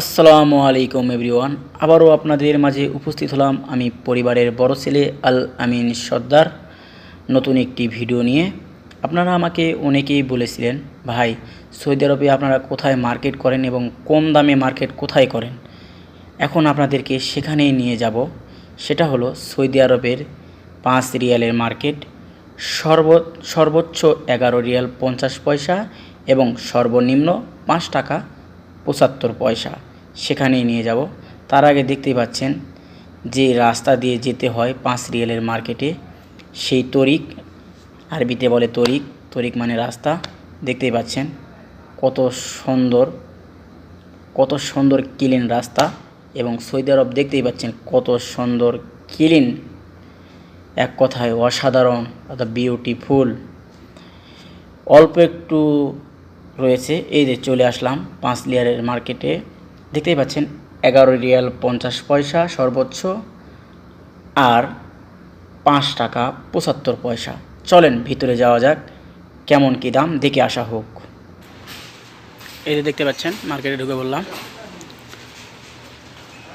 আসসালামু আলাইকুম এভরিওয়ান। আবারও আপনাদের মাঝে উপস্থিত হলাম আমি পরিবারের বড় ছেলে আল আমিন সর্দার। নতুন একটি ভিডিও নিয়ে। আপনারা আমাকে অনেকেই বলেছিলেন, ভাই, সৌদি আরবে আপনারা কোথায় মার্কেট করেন এবং কম দামে মার্কেট কোথায় করেন? এখন আপনাদেরকে সেখানেই নিয়ে যাব। সেটা হলো সৌদি আরবের পাঁচ রিয়ালের মার্কেট, সর্ব, সর্বোচ্চ এগারো রিয়াল পঞ্চাশ পয়সা এবং সর্বনিম্ন পাঁচ টাকা পঁচাত্তর পয়সা। সেখানেই নিয়ে যাব। তার আগে দেখতেই পাচ্ছেন যে রাস্তা দিয়ে যেতে হয় পাঁচ রিয়েলের মার্কেটে। সেই তরিক, আরবিতে বলে তরিক তরিক মানে রাস্তা। দেখতেই পাচ্ছেন কত সুন্দর কত সুন্দর ক্লিন রাস্তা এবং সৌদি আরব দেখতেই পাচ্ছেন কত সুন্দর ক্লিন, এক কথায় অসাধারণ অর্থাৎ বিউটিফুল অল্প একটু রয়েছে, এই যে চলে আসলাম পাঁচ লেয়ারের মার্কেটে। দেখতেই পাচ্ছেন, এগারো রিয়াল পঞ্চাশ পয়সা সর্বোচ্চ আর পাঁচ টাকা পঁচাত্তর পয়সা। চলেন, ভিতরে যাওয়া যাক, কেমন কী দাম, দেখে আসা হোক। এই যে দেখতে পাচ্ছেন, মার্কেটে ঢুকে বললাম।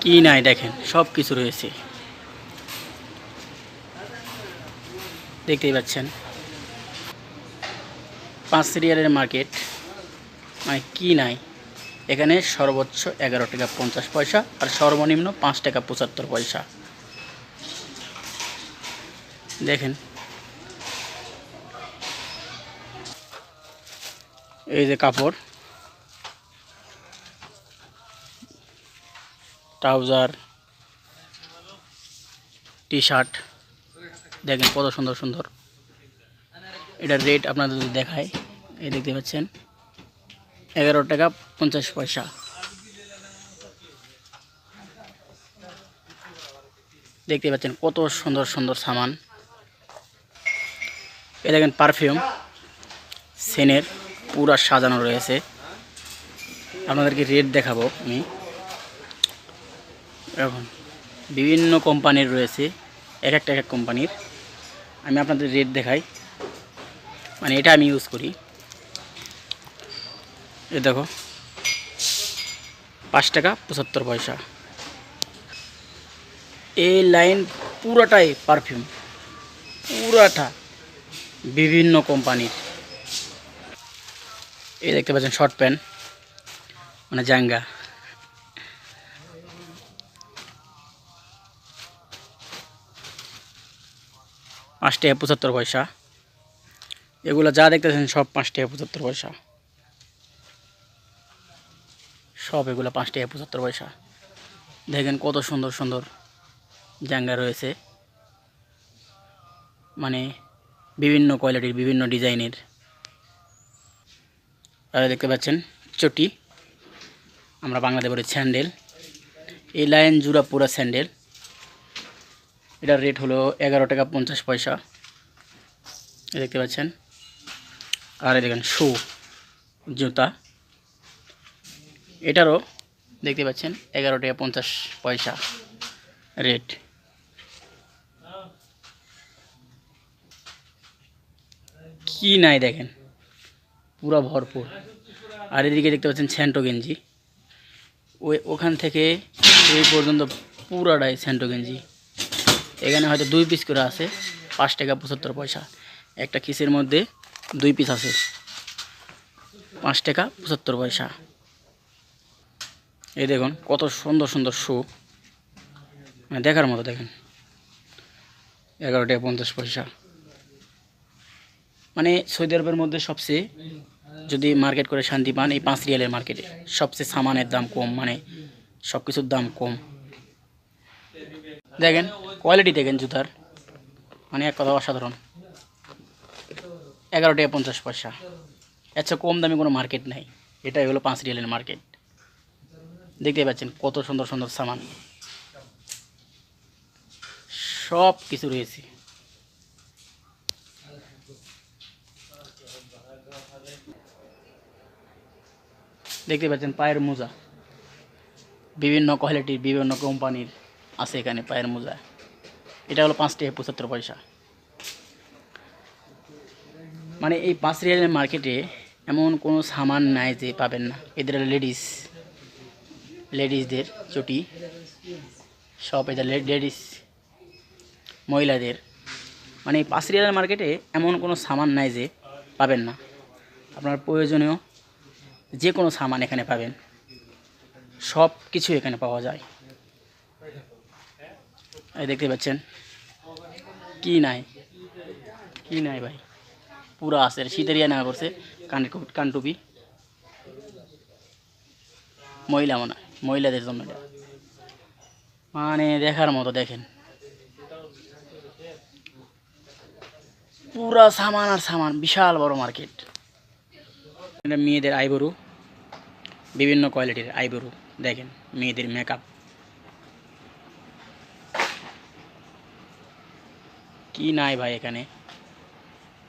কি নাই দেখেন, সব কিছু রয়েছে। দেখতেই পাচ্ছেন, পাঁচ রিয়ালের মার্কেট মানে কি নাই। এখানে সর্বোচ্চ এগারো টাকা পঞ্চাশ পয়সা আর সর্বনিম্ন পাঁচ টাকা পঁচাত্তর পয়সা। দেখেন। এই যে কাপড়। ট্রাউজার টি শার্ট দেখেন কত সুন্দর সুন্দর। এটার রেট আপনাদের যদি দেখায় এই দেখতে পাচ্ছেন। এগারো টাকা পঞ্চাশ পয়সা। দেখতে পাচ্ছেন কত সুন্দর সুন্দর সামান। এ দেখেন পারফিউম, সেনের পুরা সাজানো রয়েছে। আপনাদেরকে রেট দেখাবো আমি। এখন বিভিন্ন কোম্পানির রয়েছে, এক একটা এক এক কোম্পানির। আমি আপনাদের রেট দেখাই। মানে এটা আমি ইউজ করি। এ দেখো। পাঁচ টাকা পঁচাত্তর পয়সা। এই লাইন পুরাটাই পারফিউম পুরাটা বিভিন্ন কোম্পানির এই দেখতে পাচ্ছেন শর্ট প্যান্ট মানে জাঙ্গা। পাঁচ টাকা পঁচাত্তর পয়সা। এগুলো যা দেখতেছেন সব পাঁচ টাকা পঁচাত্তর পয়সা। সব এগুলো পাঁচ টাকা পঁচাত্তর পয়সা। দেখেন কত সুন্দর সুন্দর জাঙ্গা রয়েছে। মানে বিভিন্ন কোয়ালিটির, বিভিন্ন ডিজাইনের। আর দেখতে পাচ্ছেন চটি। আমরা বাংলাতে বলি স্যান্ডেল। এই লাইন জুড়া পুরা স্যান্ডেল। এটার রেট হলো এগারো টাকা পঞ্চাশ পয়সা। দেখতে পাচ্ছেন। আর দেখেন শু, জুতা। এটারও দেখতে পাচ্ছেন, এগারো টাকা পঞ্চাশ পয়সা রেট কি নাই দেখেন, পুরো ভরপুর। আর এদিকে দেখতে পাচ্ছেন স্যান্টো গেঞ্জি। ওই, ওখান থেকে এই পর্যন্ত পুরাটাই স্যান্টো গেঞ্জি। এখানে হয়তো দুই পিস করে আছে, পাঁচ টাকা পঁচাত্তর পয়সা। একটা কিসের মধ্যে দুই পিস আছে, পাঁচ টাকা পঁচাত্তর পয়সা। এই দেখুন, কত সুন্দর সুন্দর শু। মানে দেখার মতো দেখেন। এগারো টাকা পঞ্চাশ পয়সা। মানে সৌদি আরবের মধ্যে সবচেয়ে যদি মার্কেট করে শান্তি পান, এই পাঁচ রিয়ালের মার্কেটে সবচেয়ে সামানের দাম কম মানে সব কিছুর দাম কম। দেখেন কোয়ালিটি দেখেন জুতার। মানে এক কথা অসাধারণ। এগারো টাকা পঞ্চাশ পয়সা। আচ্ছা কম দামে কোনো মার্কেট নাই। এটাই হলো পাঁচ রিয়ালের মার্কেট দেখতে পাচ্ছেন কত সুন্দর সুন্দর সামান। সব কিছু রয়েছে। দেখতে পাচ্ছেন পায়ের মোজা। বিভিন্ন কোয়ালিটির, বিভিন্ন কোম্পানির আছে এখানে পায়ের মোজা। এটা হলো পাঁচ টাকা পঁচাত্তর পয়সা। মানে এই পাঁচ রিয়ালের মার্কেটে এমন কোনো সামান নাই যে পাবেন না। এদের লেডিস। লেডিসদের চটি সব এটা লেডিস মহিলাদের। মানে এই পাঁচ মার্কেটে এমন কোনো সামান নাই যে পাবেন না। আপনার প্রয়োজনীয় যে কোনো সামান এখানে পাবেন। সব কিছু এখানে পাওয়া যায়। এই দেখতে পাচ্ছেন? কি নাই? কি নাই ভাই? পুরো আছে শীতেরিয়া নেওয়া করছে কান কানটুপি। মহিলা মনে হয়। মহিলাদের জন্য মানে দেখার মতো, দেখেন। পুরা সামান আর সামান, বিশাল বড় মার্কেট। এটা মেয়েদের আইবরু, বিভিন্ন কোয়ালিটির আইবরু, দেখেন, মেয়েদের মেকআপ কি নাই ভাই এখানে?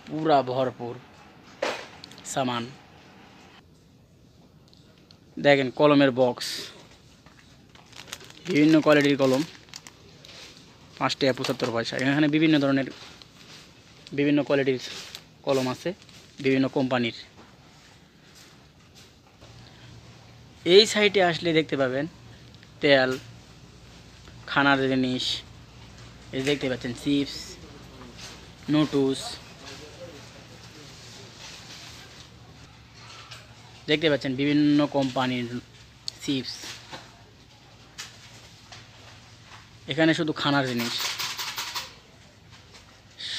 পুরা ভরপুর সামান। দেখেন, কলমের বক্স বিভিন্ন কোয়ালিটির কলম। পাঁচ টাকা পঁচাত্তর পয়সা। এখানে বিভিন্ন ধরনের বিভিন্ন কোয়ালিটির কলম আছে, বিভিন্ন কোম্পানির। এই সাইটে আসলে দেখতে পাবেন তেল, খানার জিনিস, এই দেখতে পাচ্ছেন চিপস, নুটুস। দেখতে পাচ্ছেন বিভিন্ন কোম্পানির চিপস। এখানে শুধু খানার জিনিস।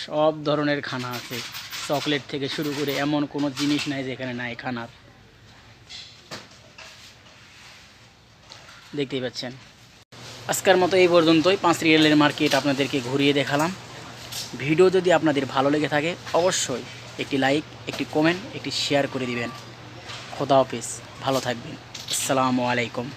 সব ধরনের খানা আছে। চকলেট থেকে শুরু করে এমন কোনো জিনিস নাই যেখানে নাই খানার। দেখতেই পাচ্ছেন। আজকের মতো এই পর্যন্তই। পাঁচ রিয়েলের মার্কেট আপনাদেরকে ঘুরিয়ে দেখালাম। ভিডিও যদি আপনাদের ভালো লেগে থাকে, অবশ্যই একটি লাইক, একটি কমেন্ট, একটি শেয়ার করে দিবেন। খোদা হাফিজ। ভালো থাকবেন। আসসালামু আলাইকুম।